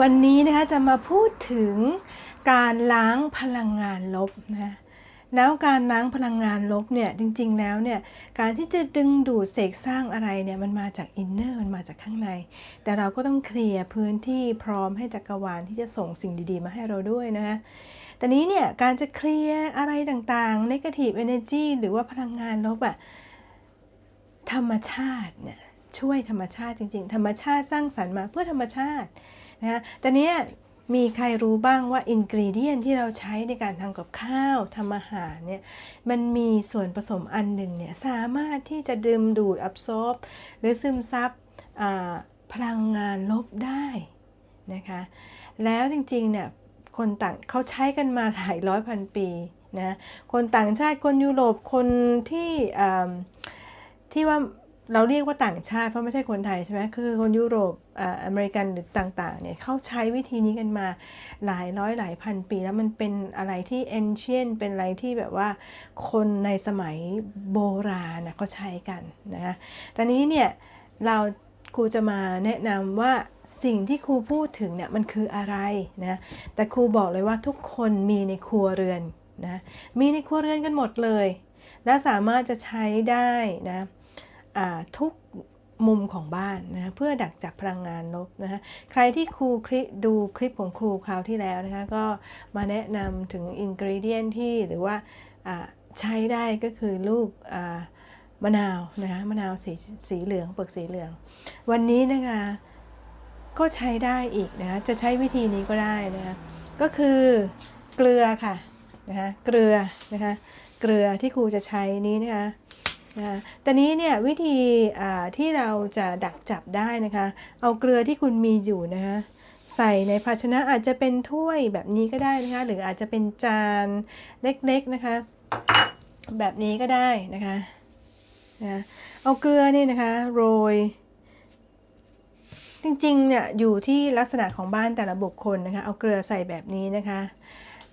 วันนี้นะคะจะมาพูดถึงการล้างพลังงานลบนะแล้วการล้างพลังงานลบเนี่ยจริงๆแล้วเนี่ยการที่จะดึงดูดเสกสร้างอะไรเนี่ยมันมาจากอินเนอร์มันมาจากข้างใน แต่เราก็ต้องเคลียร์พื้นที่พร้อมให้จักรวาลที่จะส่งสิ่งดีๆ มาให้เราด้วยนะคะแต่นี้เนี่ยการจะเคลียร์อะไรต่างๆ negative energy หรือว่าพลังงานลบอะธรรมชาติเนี่ยช่วยธรรมชาติจริง ๆ ธรรมชาติสร้างสรรค์มาเพื่อธรรมชาติ นะแต่เนี้ยมีใครรู้บ้างว่าอินกรีเดียนที่เราใช้ในการทำกับข้าวทำอาหารเนี่ยมันมีส่วนผสมอันหนึ่งเนี่ยสามารถที่จะดึงดูดอับซอบหรือซึมซับพลังงานลบได้นะคะแล้วจริงๆเนี่ยคนต่างเขาใช้กันมาหลายร้อยพันปีนะคนต่างชาติคนยุโรปคนที่ที่ว่า เราเรียกว่าต่างชาติเพราะไม่ใช่คนไทยใช่ไหมคือคนยุโรปอเมริกันหรือต่างๆเนี่ยเขาใช้วิธีนี้กันมาหลายร้อยหลายพันปี แล้วมันเป็นอะไรที่ ancient เป็นอะไรที่แบบว่าคนในสมัยโบราณนะเขาใช้กันนะคะตอนนี้เนี่ยเราครูจะมาแนะนำว่าสิ่งที่ครูพูดถึงเนี่ยมันคืออะไรนะแต่ครูบอกเลยว่าทุกคนมีในครัวเรือนนะมีในครัวเรือนกันหมดเลย และสามารถจะใช้ได้นะ ทุกมุมของบ้านนะเพื่อดักจับพลังงานลบนะคะใครที่ครูคลิดูคลิปของครูคราวที่แล้วนะคะก็มาแนะนำถึงอินกริเดียนที่หรือว่าใช้ได้ก็คือลูกมะนาวนะคะมะนาวสีสีเหลืองเปลือกสีเหลือง วันนี้นะคะก็ใช้ได้อีกนะคะจะใช้วิธีนี้ก็ได้นะคะก็คือเกลือค่ะนะคะเกลือนะคะเกลือที่ครูจะใช้นี้นะคะ นะแต่นี้เนี่ยวิธีที่เราจะดักจับได้นะคะ เอาเกลือที่คุณมีอยู่นะคะใส่ในภาชนะอาจจะเป็นถ้วยแบบนี้ก็ได้นะคะ หรืออาจจะเป็นจานเล็กๆนะคะ แบบนี้ก็ได้นะคะนะเอาเกลือนี่นะคะโรย จริงๆเนี่ยอยู่ที่ลักษณะของบ้านแต่ละบุคคลนะคะ เอาเกลือใส่แบบนี้นะคะ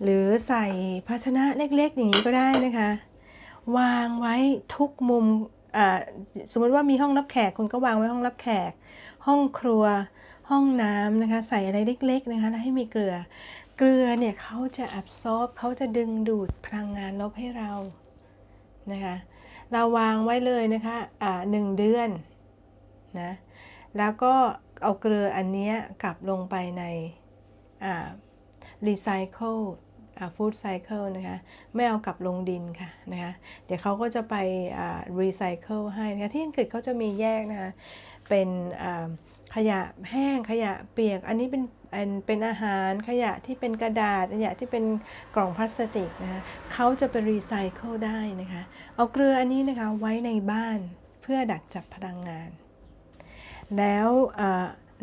หรือใส่ภาชนะเล็กๆ อย่างนี้ก็ได้นะคะ วางไว้ทุกมุมสมมติว่ามีห้องรับแขกคุณก็วางไว้ห้องรับแขก ห้องครัวห้องน้ำนะคะใส่อะไรเล็กๆนะคะแล้วให้มีเกลือ เกลือเนี่ยเขาจะอับซอบเขาจะดึงดูดพลังงานลบให้เรานะคะเราวางไว้เลยนะคะะหนึ่งเดือนนะแล้วก็เอาเกลืออันนี้กลับลงไปในรีไซเคิล ฟู้ดไซเคิลนะคะไม่เอากลับลงดินค่ะนะคะเดี๋ยวเขาก็จะไปรีไซเคิลให้นะคะที่อังกฤษเขาจะมีแยกนะคะเป็นขยะแห้งขยะเปียก อันนี้เป็นเป็นอาหารขยะที่เป็นกระดาษขยะที่เป็นกล่องพลาสติกนะคะเขาจะไปรีไซเคิลได้นะคะเอาเกลืออันนี้นะคะไว้ในบ้านเพื่อดักจับพลังงาน แล้ว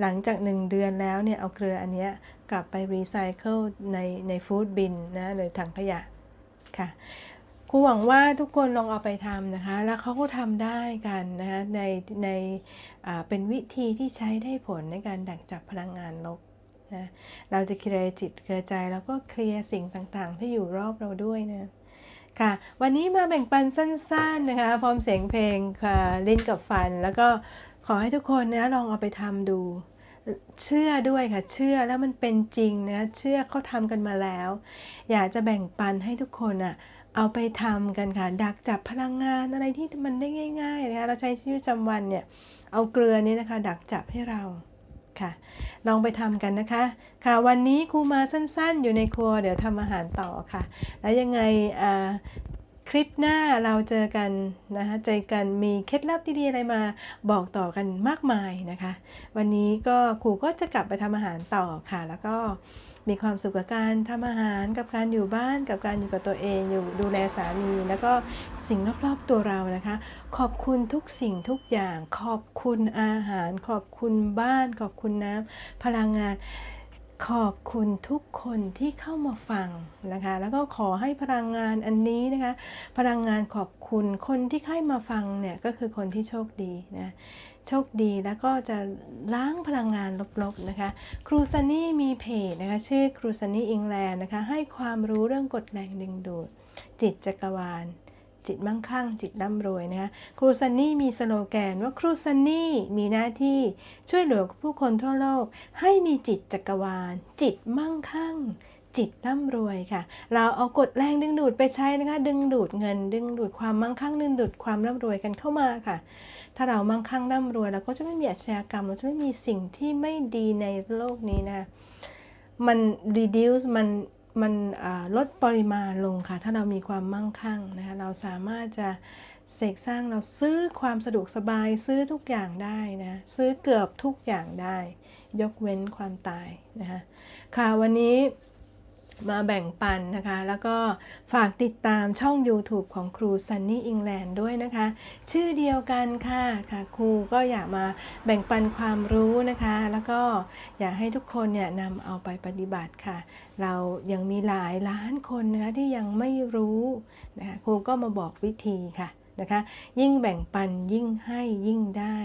หลังจาก1เดือนแล้วเนี่ยเอาเกลืออันนี้ กลับไปรีไซเคิลในในฟู้ดบินนะหรือถังขยะค่ะครูหวังว่าทุกคนลองเอาไปทำนะคะ แล้วเขาก็ทำได้กันนะคะในในเป็นวิธีที่ใช้ได้ผลในการดักจับพลังงานลบนะเราจะเคลียร์จิตเคลียร์ใจแล้วก็เคลียร์สิ่งต่างๆ ที่อยู่รอบเราด้วยนะค่ะ วันนี้มาแบ่งปันสั้นๆนะคะ พร้อมเสียงเพลงค่ะเลิ้นกับฟัน แล้วก็ขอให้ทุกคนนะลองเอาไปทำดู เชื่อด้วยค่ะ เชื่อแล้วมันเป็นจริงนะ เชื่อเขาทำกันมาแล้ว อยากจะแบ่งปันให้ทุกคนอะ่ะเอาไปทำกันค่ะ ดักจับพลังงานอะไรที่มันได้ง่ายๆนะคะเราใช้ชีวิตประจำวันเนี่ย เอาเกลือนี้นะคะ ดักจับให้เราค่ะ ลองไปทำกันนะคะ ค่ะ วันนี้ครูมาสั้นๆ อยู่ในครัวเดี๋ยวทำอาหารต่อค่ะ แล้วยังไง คลิปหน้าเราเจอกันนะคะเจอกันมีเคล็ดลับดีๆอะไรมาบอกต่อกันมากมายนะคะ วันนี้ก็ครูก็จะกลับไปทำอาหารต่อค่ะ แล้วก็มีความสุขกับการทำอาหารกับการอยู่บ้านกับการอยู่กับตัวเอง อยู่ดูแลสามี แล้วก็สิ่งรอบๆตัวเรานะคะ ขอบคุณทุกสิ่งทุกอย่าง ขอบคุณอาหาร ขอบคุณบ้าน ขอบคุณน้ำพลังงาน ขอบคุณทุกคนที่เข้ามาฟังนะคะ แล้วก็ขอให้พลังงานอันนี้นะคะ พลังงานขอบคุณคนที่เข้ามาฟังเนี่ยก็คือคนที่โชคดีนะโชคดีแล้วก็จะล้างพลังงานลบๆนะคะ ครูซันนี่มีเพจนะคะ ชื่อครูซันนี่อิงแลนด์นะคะ ให้ความรู้เรื่องกฎแรงดึงดูด จิตจักรวาล จิตมั่งคั่ง จิตร่ำรวยนะคะครูซันนี่มีสโลแกนว่าครูซันนี่มีหน้าที่ช่วยเหลือผู้คนทั่วโลก ให้มีจิตจักรวาล จิตมั่งคั่ง จิตร่ำรวยค่ะ เราเอากฎแรงดึงดูดไปใช้นะคะ ดึงดูดเงิน ดึงดูดความมั่งคั่ง ดึงดูดความร่ำรวยกันเข้ามาค่ะ ถ้าเรามั่งคั่งร่ำรวยเราก็จะไม่มีอาชญากรรมเราจะไม่มีสิ่งที่ไม่ดีในโลกนี้นะ มัน reduce มัน มันลดปริมาณลงค่ะ ถ้าเรามีความมั่งคั่งนะคะเราสามารถจะเสกสร้างเราซื้อความสะดวกสบายซื้อทุกอย่างได้นะซื้อเกือบทุกอย่างได้ ยกเว้นความตายนะคะค่ะวันนี้ มาแบ่งปันนะคะ แล้วก็ฝากติดตามช่อง YouTube ของครู Sunny England ด้วยนะคะ ชื่อเดียวกันค่ะค่ะ ครูก็อยากมาแบ่งปันความรู้นะคะ แล้วก็อยากให้ทุกคนเนี่ยนำเอาไปปฏิบัติค่ะ เรายังมีหลายล้านคนนะคะที่ยังไม่รู้นะคะครูก็มาบอกวิธีค่ะนะคะ ยิ่งแบ่งปันยิ่งให้ยิ่งได้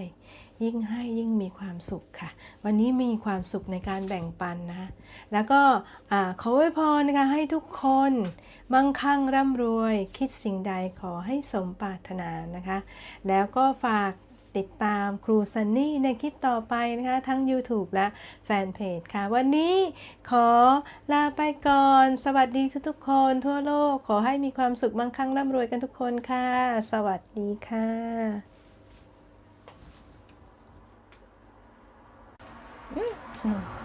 ยิ่งให้ยิ่งมีความสุขค่ะ วันนี้มีความสุขในการแบ่งปันนะแล้วก็ขอไว้พรนะคะให้ทุกคนมั่งคั่งร่ำรวย คิดสิ่งใดขอให้สมปรารถนานะคะ แล้วก็ฝากติดตามครูซันนี่ในคลิปต่อไปนะคะ ทั้ง YouTube และแฟนเพจค่ะ วันนี้ขอลาไปก่อน สวัสดีทุกๆคนทั่วโลก ขอให้มีความสุขมั่งคั่งร่ำรวยกันทุกคนค่ะ สวัสดีค่ะ อืม